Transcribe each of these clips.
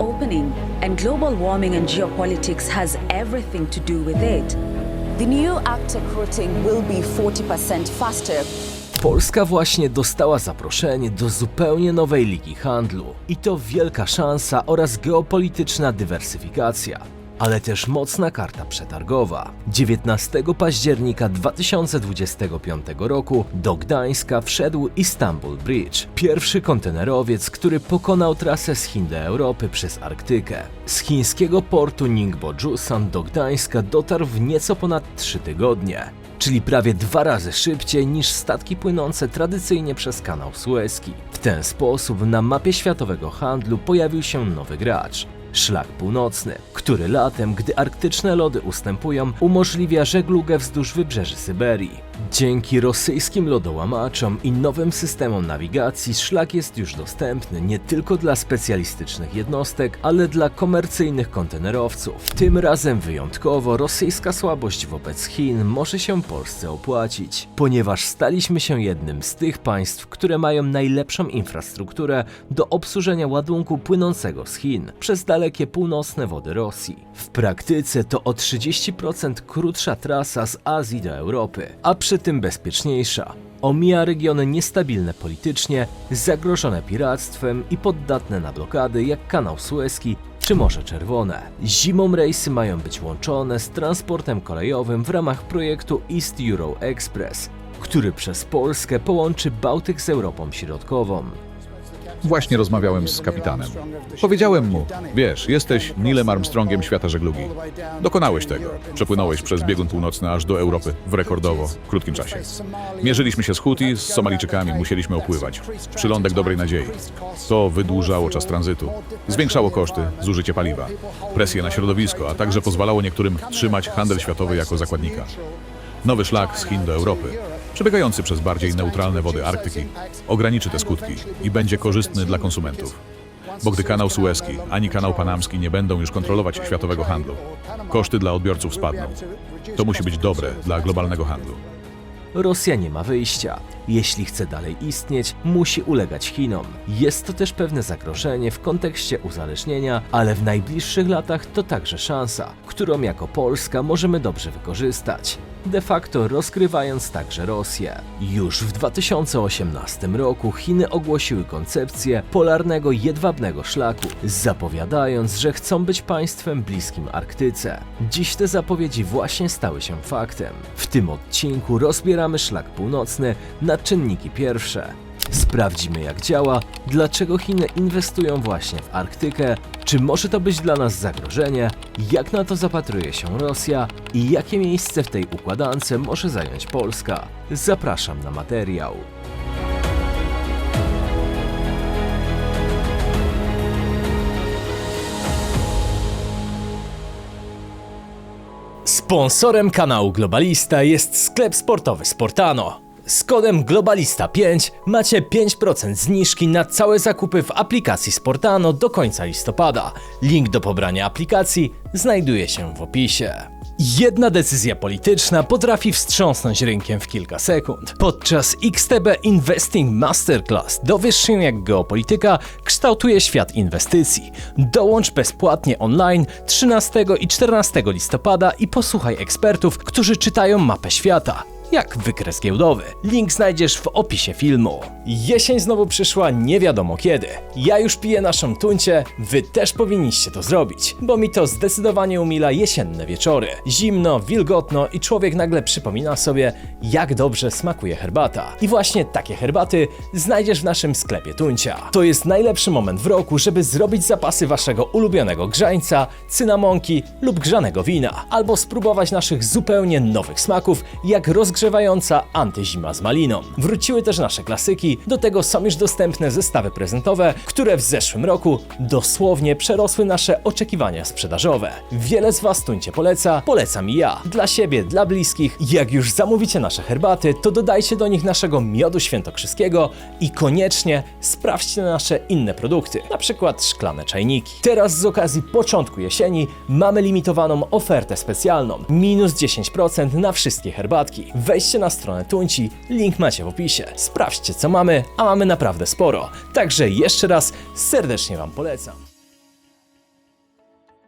opening, and global warming and geopolitics has everything to do with it. The new Arctic routing will be 40% faster Polska właśnie dostała zaproszenie do zupełnie nowej ligi handlu. I to wielka szansa oraz geopolityczna dywersyfikacja. Ale też mocna karta przetargowa. 19 października 2025 roku do Gdańska wszedł Istanbul Bridge, pierwszy kontenerowiec, który pokonał trasę z Chin do Europy przez Arktykę. Z chińskiego portu Ningbo Jusan do Gdańska dotarł w nieco ponad 3 tygodnie czyli prawie dwa razy szybciej niż statki płynące tradycyjnie przez kanał Suezki. W ten sposób na mapie światowego handlu pojawił się nowy gracz. Szlak północny, który latem, gdy arktyczne lody ustępują, umożliwia żeglugę wzdłuż wybrzeży Syberii. Dzięki rosyjskim lodołamaczom i nowym systemom nawigacji szlak jest już dostępny nie tylko dla specjalistycznych jednostek, ale dla komercyjnych kontenerowców. Tym razem wyjątkowo rosyjska słabość wobec Chin może się Polsce opłacić, ponieważ staliśmy się jednym z tych państw, które mają najlepszą infrastrukturę do obsłużenia ładunku płynącego z Chin przez dalekie północne wody Rosji. W praktyce to o 30% krótsza trasa z Azji do Europy, a przy tym bezpieczniejsza. Omija regiony niestabilne politycznie, zagrożone piractwem i poddatne na blokady jak kanał Suezki czy Morze Czerwone. Zimą rejsy mają być łączone z transportem kolejowym w ramach projektu East Euro Express, który przez Polskę połączy Bałtyk z Europą Środkową. Właśnie rozmawiałem z kapitanem. Powiedziałem mu, wiesz, jesteś Nilem Armstrongiem świata żeglugi. Dokonałeś tego. Przepłynąłeś przez biegun północny aż do Europy w rekordowo krótkim czasie. Mierzyliśmy się z Huti, z Somalijczykami, musieliśmy opływać. Przylądek Dobrej Nadziei. To wydłużało czas tranzytu, zwiększało koszty, zużycie paliwa, presję na środowisko, a także pozwalało niektórym trzymać handel światowy jako zakładnika. Nowy szlak z Chin do Europy, przebiegający przez bardziej neutralne wody Arktyki, ograniczy te skutki i będzie korzystny dla konsumentów. Bo gdy kanał Suezki ani kanał Panamski nie będą już kontrolować światowego handlu, koszty dla odbiorców spadną. To musi być dobre dla globalnego handlu. Rosja nie ma wyjścia. Jeśli chce dalej istnieć, musi ulegać Chinom. Jest to też pewne zagrożenie w kontekście uzależnienia, ale w najbliższych latach to także szansa, którą jako Polska możemy dobrze wykorzystać. De facto rozkrywając także Rosję. Już w 2018 roku Chiny ogłosiły koncepcję polarnego jedwabnego szlaku, zapowiadając, że chcą być państwem bliskim Arktyce. Dziś te zapowiedzi właśnie stały się faktem. W tym odcinku rozbieramy szlak północny na czynniki pierwsze. Sprawdzimy jak działa, dlaczego Chiny inwestują właśnie w Arktykę, czy może to być dla nas zagrożenie, jak na to zapatruje się Rosja i jakie miejsce w tej układance może zająć Polska. Zapraszam na materiał. Sponsorem kanału Globalista jest sklep sportowy Sportano. Z kodem Globalista5 macie 5% zniżki na całe zakupy w aplikacji Sportano do końca listopada. Link do pobrania aplikacji znajduje się w opisie. Jedna decyzja polityczna potrafi wstrząsnąć rynkiem w kilka sekund. Podczas XTB Investing Masterclass dowiesz się jak geopolityka kształtuje świat inwestycji. Dołącz bezpłatnie online 13 i 14 listopada i posłuchaj ekspertów, którzy czytają mapę świata jak wykres giełdowy. Link znajdziesz w opisie filmu. Jesień znowu przyszła nie wiadomo kiedy. Ja już piję naszą tuńcie, wy też powinniście to zrobić, bo mi to zdecydowanie umila jesienne wieczory. Zimno, wilgotno i człowiek nagle przypomina sobie, jak dobrze smakuje herbata. I właśnie takie herbaty znajdziesz w naszym sklepie tuńcia. To jest najlepszy moment w roku, żeby zrobić zapasy waszego ulubionego grzańca, cynamonki lub grzanego wina, albo spróbować naszych zupełnie nowych smaków, jak rozgrzewająca antyzima z maliną. Wróciły też nasze klasyki, do tego są już dostępne zestawy prezentowe, które w zeszłym roku dosłownie przerosły nasze oczekiwania sprzedażowe. Wiele z Was tuńcie poleca, polecam i ja. Dla siebie, dla bliskich. Jak już zamówicie nasze herbaty, to dodajcie do nich naszego miodu świętokrzyskiego i koniecznie sprawdźcie nasze inne produkty, na przykład szklane czajniki. Teraz z okazji początku jesieni mamy limitowaną ofertę specjalną. Minus 10% na wszystkie herbatki. Wejdźcie na stronę Tuńci, link macie w opisie. Sprawdźcie co mamy, a mamy naprawdę sporo. Także jeszcze raz serdecznie Wam polecam.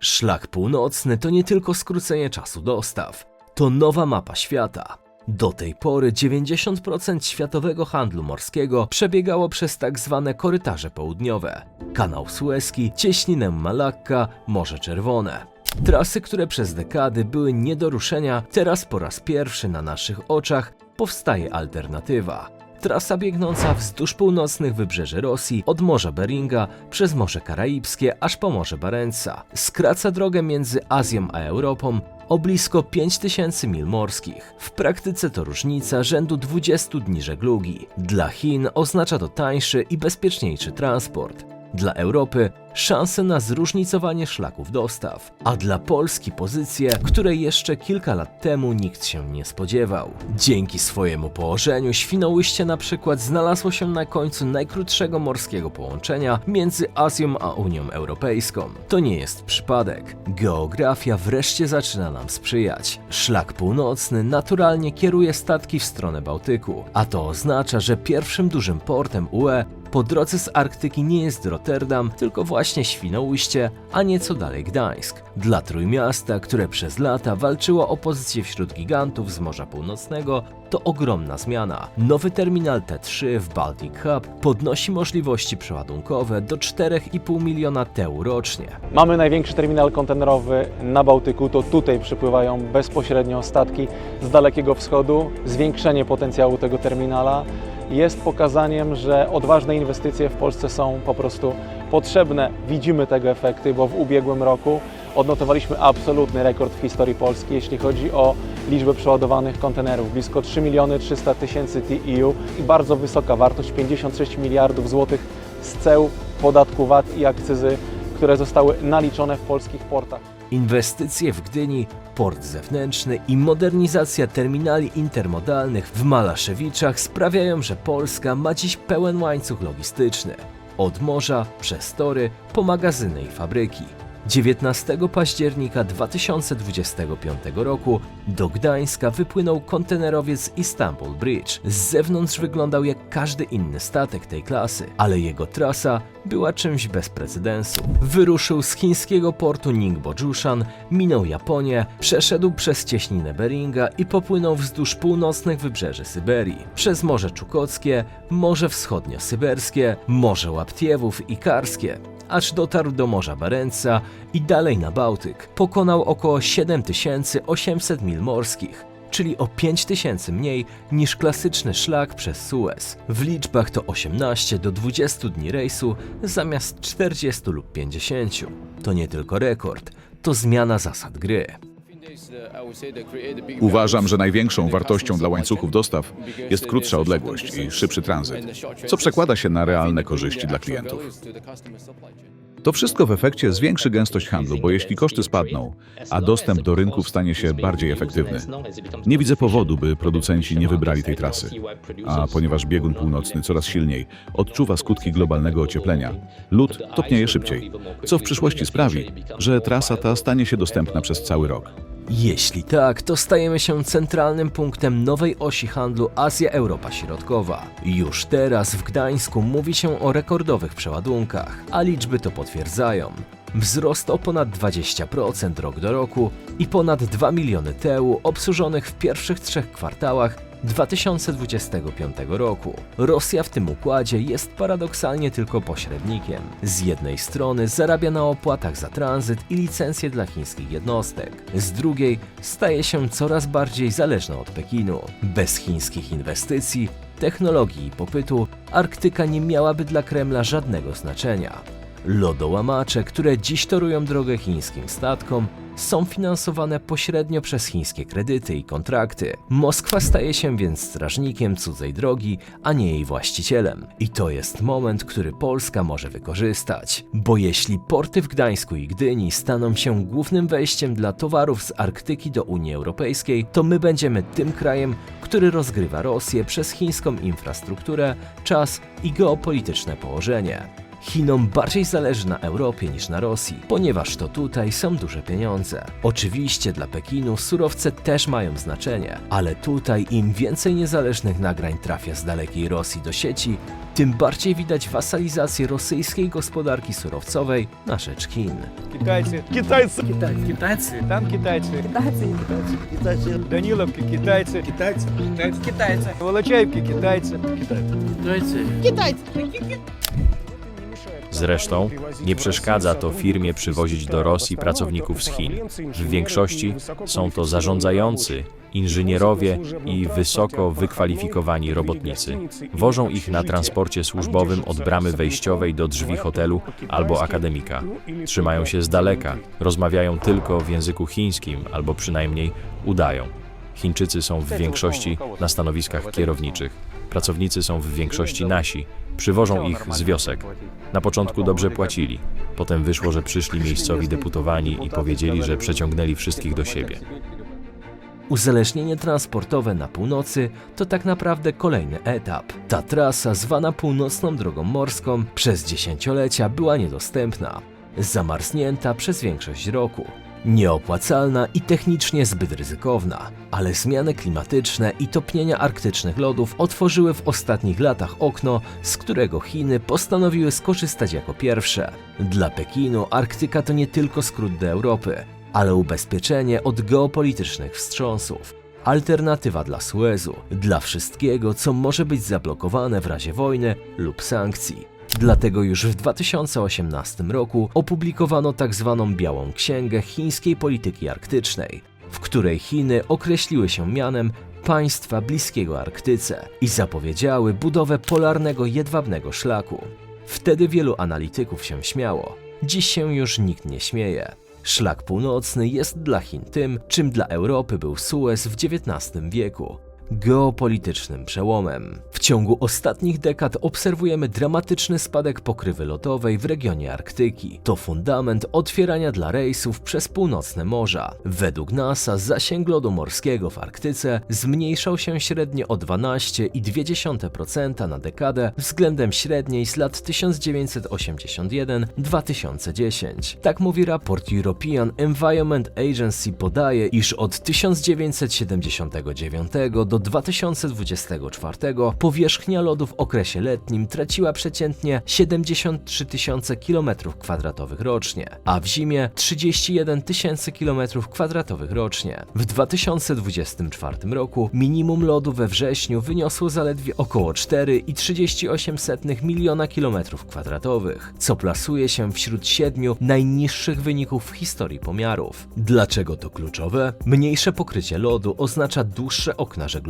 Szlak północny to nie tylko skrócenie czasu dostaw, to nowa mapa świata. Do tej pory 90% światowego handlu morskiego przebiegało przez tak zwane korytarze południowe. Kanał Suezki, cieśninę Malakka, Morze Czerwone. Trasy, które przez dekady były nie do ruszenia, teraz po raz pierwszy na naszych oczach powstaje alternatywa. Trasa biegnąca wzdłuż północnych wybrzeży Rosji, od Morza Beringa przez Morze Karaibskie aż po Morze Barentsa, skraca drogę między Azją a Europą o blisko 5000 mil morskich. W praktyce to różnica rzędu 20 dni żeglugi. Dla Chin oznacza to tańszy i bezpieczniejszy transport. Dla Europy szanse na zróżnicowanie szlaków dostaw, a dla Polski pozycję, której jeszcze kilka lat temu nikt się nie spodziewał. Dzięki swojemu położeniu Świnoujście na przykład znalazło się na końcu najkrótszego morskiego połączenia między Azją a Unią Europejską. To nie jest przypadek. Geografia wreszcie zaczyna nam sprzyjać. Szlak północny naturalnie kieruje statki w stronę Bałtyku, a to oznacza, że pierwszym dużym portem UE po drodze z Arktyki nie jest Rotterdam, tylko właśnie Świnoujście, a nieco dalej Gdańsk. Dla Trójmiasta, które przez lata walczyło o pozycję wśród gigantów z Morza Północnego, to ogromna zmiana. Nowy terminal T3 w Baltic Hub podnosi możliwości przeładunkowe do 4,5 miliona TEU rocznie. Mamy największy terminal kontenerowy na Bałtyku, to tutaj przypływają bezpośrednio statki z Dalekiego Wschodu. Zwiększenie potencjału tego terminala jest pokazaniem, że odważne inwestycje w Polsce są po prostu potrzebne. Widzimy tego efekty, bo w ubiegłym roku odnotowaliśmy absolutny rekord w historii Polski, jeśli chodzi o liczbę przeładowanych kontenerów. Blisko 3 miliony 300 tysięcy TEU i bardzo wysoka wartość 56 miliardów złotych z ceł, podatku VAT i akcyzy, które zostały naliczone w polskich portach. Inwestycje w Gdyni, port zewnętrzny i modernizacja terminali intermodalnych w Malaszewiczach sprawiają, że Polska ma dziś pełen łańcuch logistyczny. Od morza, przez tory, po magazyny i fabryki. 19 października 2025 roku do Gdańska wypłynął kontenerowiec Istanbul Bridge. Z zewnątrz wyglądał jak każdy inny statek tej klasy, ale jego trasa była czymś bez precedensu. Wyruszył z chińskiego portu Ningbo-Jushan, minął Japonię, przeszedł przez cieśninę Beringa i popłynął wzdłuż północnych wybrzeży Syberii, przez Morze Czukockie, Morze Wschodnio-Syberskie, Morze Łaptiewów i Karskie aż dotarł do Morza Barentsa i dalej na Bałtyk. Pokonał około 7800 mil morskich, czyli o 5000 mniej niż klasyczny szlak przez Suez. W liczbach to 18 do 20 dni rejsu zamiast 40 lub 50. To nie tylko rekord, to zmiana zasad gry. Uważam, że największą wartością dla łańcuchów dostaw jest krótsza odległość i szybszy tranzyt, co przekłada się na realne korzyści dla klientów. To wszystko w efekcie zwiększy gęstość handlu, bo jeśli koszty spadną, a dostęp do rynków stanie się bardziej efektywny, nie widzę powodu, by producenci nie wybrali tej trasy. A ponieważ biegun północny coraz silniej odczuwa skutki globalnego ocieplenia, lód topnieje szybciej, co w przyszłości sprawi, że trasa ta stanie się dostępna przez cały rok. Jeśli tak, to stajemy się centralnym punktem nowej osi handlu Azja-Europa Środkowa. Już teraz w Gdańsku mówi się o rekordowych przeładunkach, a liczby to potwierdzają. Wzrost o ponad 20% rok do roku i ponad 2 miliony TEU obsłużonych w pierwszych trzech kwartałach 2025 roku. Rosja w tym układzie jest paradoksalnie tylko pośrednikiem. Z jednej strony zarabia na opłatach za tranzyt i licencje dla chińskich jednostek, z drugiej staje się coraz bardziej zależna od Pekinu. Bez chińskich inwestycji, technologii i popytu Arktyka nie miałaby dla Kremla żadnego znaczenia. Lodołamacze, które dziś torują drogę chińskim statkom, są finansowane pośrednio przez chińskie kredyty i kontrakty. Moskwa staje się więc strażnikiem cudzej drogi, a nie jej właścicielem. I to jest moment, który Polska może wykorzystać. Bo jeśli porty w Gdańsku i Gdyni staną się głównym wejściem dla towarów z Arktyki do Unii Europejskiej, to my będziemy tym krajem, który rozgrywa Rosję przez chińską infrastrukturę, czas i geopolityczne położenie. Chinom bardziej zależy na Europie niż na Rosji, ponieważ to tutaj są duże pieniądze. Oczywiście dla Pekinu surowce też mają znaczenie, ale tutaj im więcej niezależnych nagrań trafia z dalekiej Rosji do sieci, tym bardziej widać wasalizację rosyjskiej gospodarki surowcowej na rzecz Chin. Китайцы. Китайцы. Китайцы. Китайцы. Там китайцы. Китайцы. Китайцы. Даниловки китайцы. Китайцы. Китайцы. Китайцы. Волочаевки китайцы. Китайцы. Zresztą nie przeszkadza to firmie przywozić do Rosji pracowników z Chin. W większości są to zarządzający, inżynierowie i wysoko wykwalifikowani robotnicy. Wożą ich na transporcie służbowym od bramy wejściowej do drzwi hotelu albo akademika. Trzymają się z daleka, rozmawiają tylko w języku chińskim albo przynajmniej udają. Chińczycy są w większości na stanowiskach kierowniczych. Pracownicy są w większości nasi, przywożą ich z wiosek. Na początku dobrze płacili, potem wyszło, że przyszli miejscowi deputowani i powiedzieli, że przeciągnęli wszystkich do siebie. Uzależnienie transportowe na północy to tak naprawdę kolejny etap. Ta trasa, zwana północną drogą morską, przez dziesięciolecia była niedostępna, zamarznięta przez większość roku. Nieopłacalna i technicznie zbyt ryzykowna, ale zmiany klimatyczne i topnienia arktycznych lodów otworzyły w ostatnich latach okno, z którego Chiny postanowiły skorzystać jako pierwsze. Dla Pekinu Arktyka to nie tylko skrót do Europy, ale ubezpieczenie od geopolitycznych wstrząsów. Alternatywa dla Suezu, dla wszystkiego, co może być zablokowane w razie wojny lub sankcji. Dlatego już w 2018 roku opublikowano tzw. Białą Księgę chińskiej polityki arktycznej, w której Chiny określiły się mianem państwa bliskiego Arktyce i zapowiedziały budowę polarnego jedwabnego szlaku. Wtedy wielu analityków się śmiało. Dziś się już nikt nie śmieje. Szlak północny jest dla Chin tym, czym dla Europy był Suez w XIX wieku geopolitycznym przełomem. W ciągu ostatnich dekad obserwujemy dramatyczny spadek pokrywy lodowej w regionie Arktyki. To fundament otwierania dla rejsów przez północne morza. Według NASA zasięg lodu morskiego w Arktyce zmniejszał się średnio o 12,2% na dekadę względem średniej z lat 1981-2010. Tak mówi raport European Environment Agency podaje, iż od 1979 do 2024 powierzchnia lodu w okresie letnim traciła przeciętnie 73 tysiące km2 rocznie, a w zimie 31 tysięcy km2 rocznie. W 2024 roku minimum lodu we wrześniu wyniosło zaledwie około 4,38 miliona km2, co plasuje się wśród siedmiu najniższych wyników w historii pomiarów. Dlaczego to kluczowe? Mniejsze pokrycie lodu oznacza dłuższe okna żeglugowe,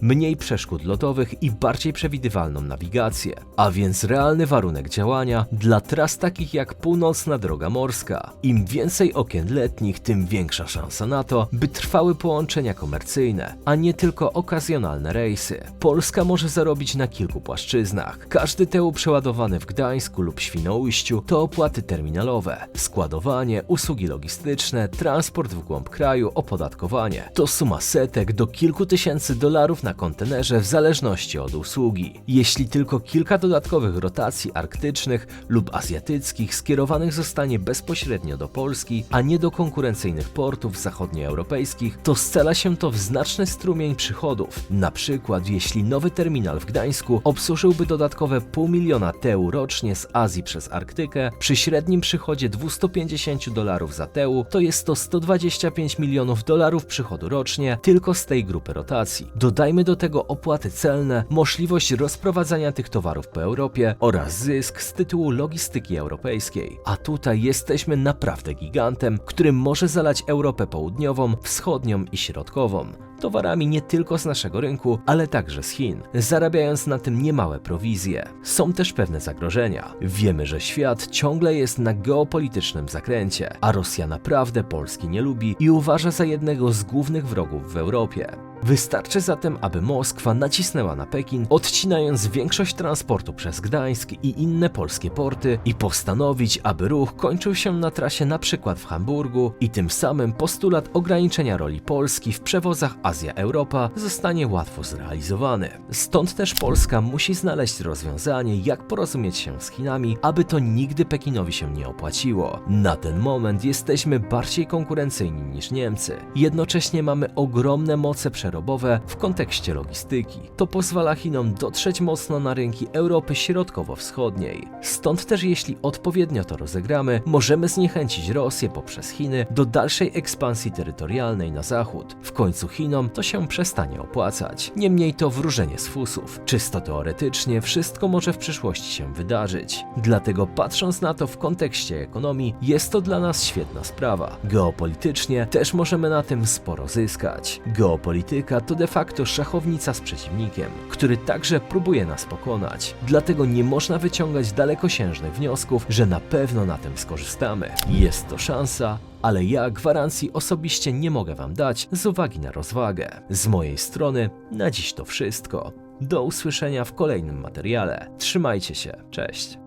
mniej przeszkód lodowych i bardziej przewidywalną nawigację, a więc realny warunek działania dla tras takich jak północna droga morska. Im więcej okien letnich, tym większa szansa na to, by trwały połączenia komercyjne, a nie tylko okazjonalne rejsy. Polska może zarobić na kilku płaszczyznach. Każdy TEU przeładowany w Gdańsku lub Świnoujściu to opłaty terminalowe, składowanie, usługi logistyczne, transport w głąb kraju, opodatkowanie. To suma setek do kilku tysięcy dolarów na kontenerze w zależności od usługi. Jeśli tylko kilka dodatkowych rotacji arktycznych lub azjatyckich skierowanych zostanie bezpośrednio do Polski, a nie do konkurencyjnych portów zachodnioeuropejskich, to scala się to w znaczny strumień przychodów. Na przykład, jeśli nowy terminal w Gdańsku obsłużyłby dodatkowe pół miliona TEU rocznie z Azji przez Arktykę, przy średnim przychodzie 250 dolarów za TEU, to jest to 125 milionów dolarów przychodu rocznie tylko z tej grupy rotacji. Dodajmy do tego opłaty celne, możliwość rozprowadzania tych towarów po Europie oraz zysk z tytułu logistyki europejskiej. A tutaj jesteśmy naprawdę gigantem, który może zalać Europę Południową, Wschodnią i Środkową towarami nie tylko z naszego rynku, ale także z Chin, zarabiając na tym niemałe prowizje. Są też pewne zagrożenia. Wiemy, że świat ciągle jest na geopolitycznym zakręcie, a Rosja naprawdę Polski nie lubi i uważa za jednego z głównych wrogów w Europie. Wystarczy zatem, aby Moskwa nacisnęła na Pekin, odcinając większość transportu przez Gdańsk i inne polskie porty i postanowić, aby ruch kończył się na trasie na przykład w Hamburgu i tym samym postulat ograniczenia roli Polski w przewozach Azja-Europa zostanie łatwo zrealizowany. Stąd też Polska musi znaleźć rozwiązanie, jak porozumieć się z Chinami, aby to nigdy Pekinowi się nie opłaciło. Na ten moment jesteśmy bardziej konkurencyjni niż Niemcy. Jednocześnie mamy ogromne moce przerobowe w kontekście logistyki. To pozwala Chinom dotrzeć mocno na rynki Europy Środkowo-Wschodniej. Stąd też jeśli odpowiednio to rozegramy, możemy zniechęcić Rosję poprzez Chiny do dalszej ekspansji terytorialnej na zachód. W końcu Chinom to się przestanie opłacać. Niemniej to wróżenie z fusów. Czysto teoretycznie wszystko może w przyszłości się wydarzyć. Dlatego patrząc na to w kontekście ekonomii, jest to dla nas świetna sprawa. Geopolitycznie też możemy na tym sporo zyskać. Geopolityka to de facto szachownica z przeciwnikiem, który także próbuje nas pokonać. Dlatego nie można wyciągać dalekosiężnych wniosków, że na pewno na tym skorzystamy. Jest to szansa, ale ja gwarancji osobiście nie mogę Wam dać z uwagi na rozwagę. Z mojej strony na dziś to wszystko. Do usłyszenia w kolejnym materiale. Trzymajcie się, cześć.